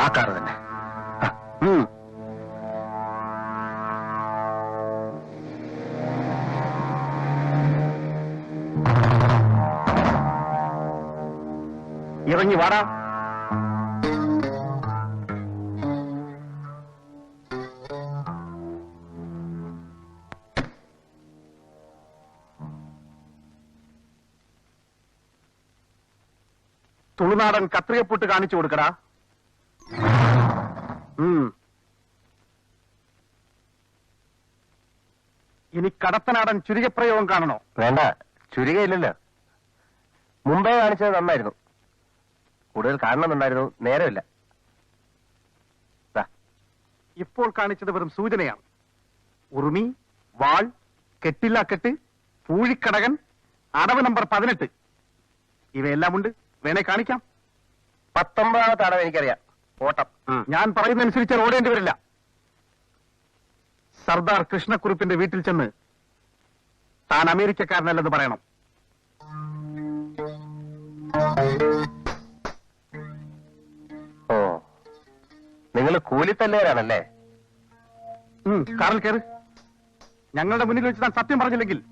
ആ കാറ് തന്നെ. ഇറങ്ങി വാടാ. തുളുനാടൻ കത്രിയപ്പൂട്ട് കാണിച്ചു കൊടുക്കടാ. ഇനി കടത്തനാടൻ ചുരികപ്രയോഗം കാണണോ? വേണ്ട ചുരികയില്ലല്ലോ. മുമ്പേ കാണിച്ചത് നന്നായിരുന്നു. കൂടുതൽ കാണണമെന്നുണ്ടായിരുന്നു നേരമില്ല. ഇപ്പോൾ കാണിച്ചത് വെറും സൂചനയാണ്. ഉറുമി വാൾ കെട്ടില്ല കെട്ട് പൂഴിക്കടകൻ അടവ് നമ്പർ പതിനെട്ട്. ഇവയെല്ലാം ഉണ്ട് വേണേ കാണിക്കാം. പത്തൊമ്പതാമത്തെ അടവ് എനിക്കറിയാം. ഓട്ടം. ഞാൻ പറയുന്നതനുസരിച്ച് ഓടേണ്ടി വരില്ല. സർദാർ കൃഷ്ണക്കുറുപ്പിന്റെ വീട്ടിൽ ചെന്ന് താൻ അമേരിക്കക്കാരനല്ലെന്ന് പറയണം. ഓ നിങ്ങൾ കൂലി ഉം, കാറിൽ കയറി. ഞങ്ങളുടെ മുന്നിൽ വെച്ച് ഞാൻ സത്യം പറഞ്ഞില്ലെങ്കിൽ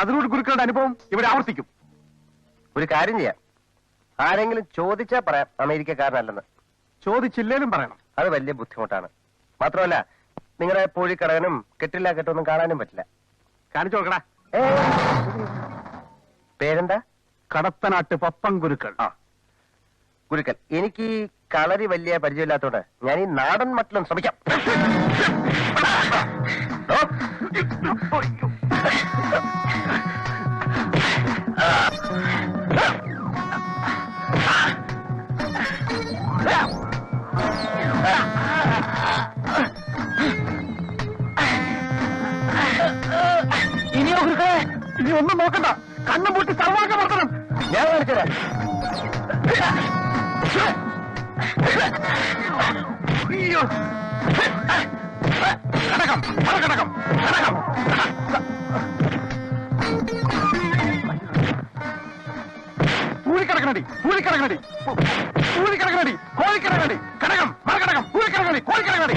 കതിരൂർ ഗുരുക്കളുടെ അനുഭവം ഇവിടെ ആവർത്തിക്കും. ഒരു കാര്യം ചെയ്യാം. ആരെങ്കിലും ചോദിച്ചാ പറയാം അമേരിക്കക്കാരനല്ലെന്ന്. ചോദിച്ചില്ലേലും പറയണം. അത് വലിയ ബുദ്ധിമുട്ടാണ്. മാത്രമല്ല നിങ്ങളുടെ പൂഴിക്കടകനും കെട്ടില്ല കെട്ടൊന്നും കാണാനും പറ്റില്ല. കാണിച്ചു നോക്കടാ പേരെന്താ? കടത്തനാട്ട് പപ്പം ഗുരുക്കൾ ആ. ഗുരുക്കൽ എനിക്ക് ഈ കളരി വലിയ പരിചയമില്ലാത്തോണ്ട് ഞാൻ ഈ നാടൻ മട്ടിലും ശ്രമിക്കാം. ഒന്നും നോക്കണ്ട. കണ്ണും പൂട്ടി സർവാക്ക വർത്തനം ഞാൻ കാണിച്ചുതരാം. അയ്യോ. കടകം കടകം കടകം കടകം മറകടകം പൂഴിക്കടക്കണടി കോഴിക്കടക്കണടി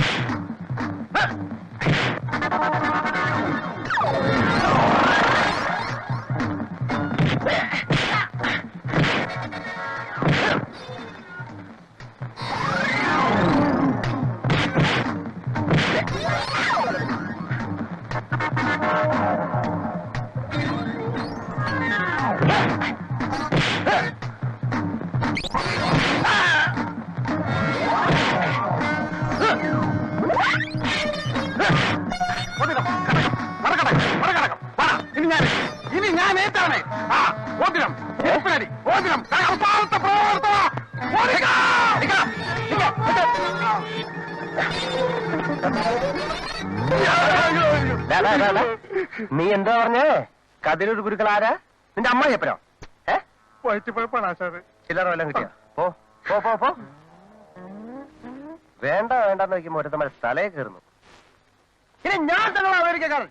ഞാൻ ആ ഓതിരം ഏപ്പിനടി ഓതിരം അവസാനത്തെ പ്രവർത്തന. നീ എന്താ പറഞ്ഞേ? കതിരൂർ ഗുരുക്കൾ ആരാ? നിന്റെ അമ്മ എപ്പനോ വയറ്റിപ്പഴപ്പാണ് ആശാറ് ചില്ലറ വല്ലതും കിട്ടിയോ? പോ പോ പോ പോ. വേണ്ട വേണ്ടെന്ന് വെക്കുമ്പോ ഒരുത്തമ്മ സ്ഥലേ കയറുന്നു. ഇനി ഞാൻ തന്നെ അമേരിക്കക്കാരൻ